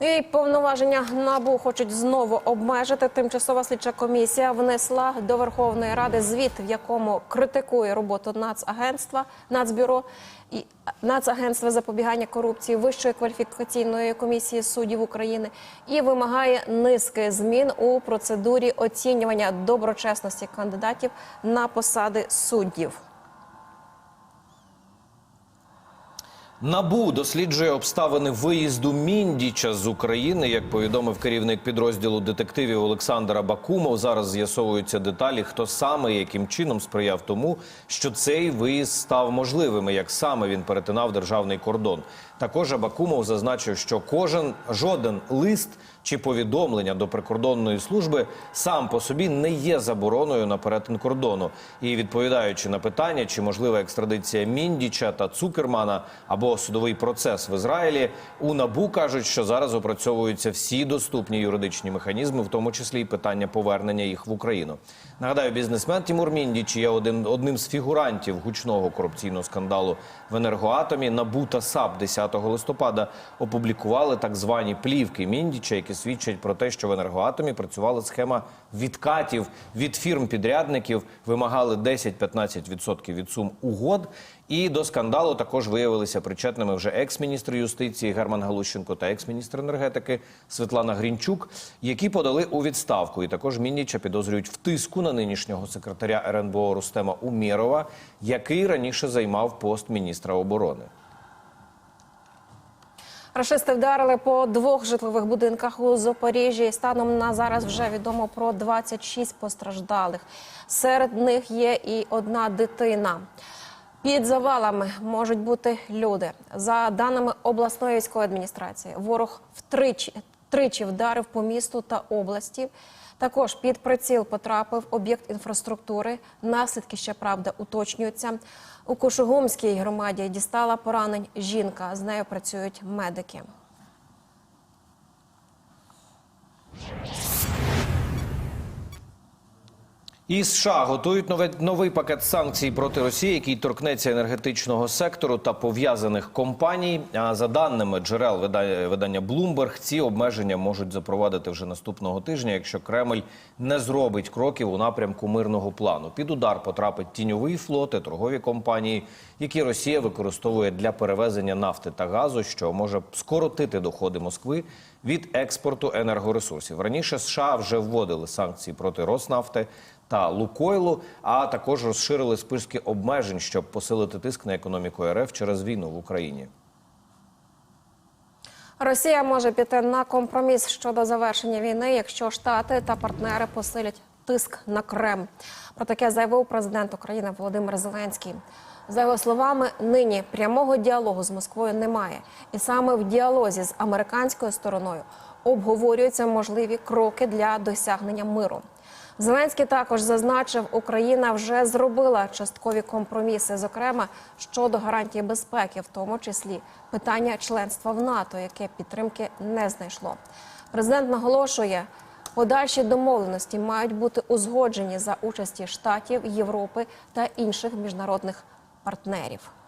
І повноваження набу хочуть знову обмежити. Тимчасова слідча комісія внесла до Верховної Ради звіт, в якому критикує роботу Нацагентства, Нацбюро і Нацагентства запобігання корупції Вищої кваліфікаційної комісії суддів України і вимагає низки змін у процедурі оцінювання доброчесності кандидатів на посади суддів. Набу досліджує обставини виїзду Міндіча з України. Як повідомив керівник підрозділу детективів Олександр Абакумов, зараз з'ясовуються деталі, хто саме яким чином сприяв тому, що цей виїзд став можливим, як саме він перетинав державний кордон. Також Абакумов зазначив, що кожен жоден лист чи повідомлення до прикордонної служби сам по собі не є забороною на перетин кордону. І відповідаючи на питання, чи можлива екстрадиція Міндіча та Цукермана або судовий процес в Ізраїлі, у набу кажуть, що зараз опрацьовуються всі доступні юридичні механізми, в тому числі і питання повернення їх в Україну. Нагадаю, бізнесмен Тімур Міндіч є один одним з фігурантів гучного корупційного скандалу в енергоатомі. Набу та САП 10 листопада опублікували так звані плівки Міндіча, які свідчать про те, що в енергоатомі працювала схема відкатів від фірм-підрядників, вимагали 10-15% від сум угод. І до скандалу також виявилися причетними вже екс-міністр юстиції Герман Галущенко та екс-міністр енергетики Світлана Грінчук, які подали у відставку. І також Міндіча підозрюють в тиску на нинішнього секретаря РНБО Рустема Умєрова, який раніше займав пост міністра оборони. Рашисти вдарили по двох житлових будинках у Запоріжжі. Станом на зараз вже відомо про 26 постраждалих. Серед них є і одна дитина. Під завалами можуть бути люди. За даними обласної військової адміністрації, ворог втричі тричі вдарив по місту та області. Також під приціл потрапив об'єкт інфраструктури. Наслідки ще правда уточнюються. У Кошугумській громаді дістала поранень жінка. З нею працюють медики. І США готують нове, новий пакет санкцій проти Росії, який торкнеться енергетичного сектору та пов'язаних компаній. А за даними джерел видання, Bloomberg, ці обмеження можуть запровадити вже наступного тижня, якщо Кремль не зробить кроків у напрямку мирного плану. Під удар потрапить тіньовий флот і торгові компанії, які Росія використовує для перевезення нафти та газу, що може скоротити доходи Москви від експорту енергоресурсів. Раніше США вже вводили санкції проти Роснафти та Лукойлу, а також розширили списки обмежень, щоб посилити тиск на економіку РФ через війну в Україні. Росія може піти на компроміс щодо завершення війни, якщо Штати та партнери посилять тиск на Кремль. Про таке заявив президент України Володимир Зеленський. За його словами, нині прямого діалогу з Москвою немає, і саме в діалозі з американською стороною обговорюються можливі кроки для досягнення миру. Зеленський також зазначив, Україна вже зробила часткові компроміси, зокрема щодо гарантії безпеки, в тому числі питання членства в НАТО, яке підтримки не знайшло. Президент наголошує, подальші домовленості мають бути узгоджені за участі штатів, Європи та інших міжнародних партнерів.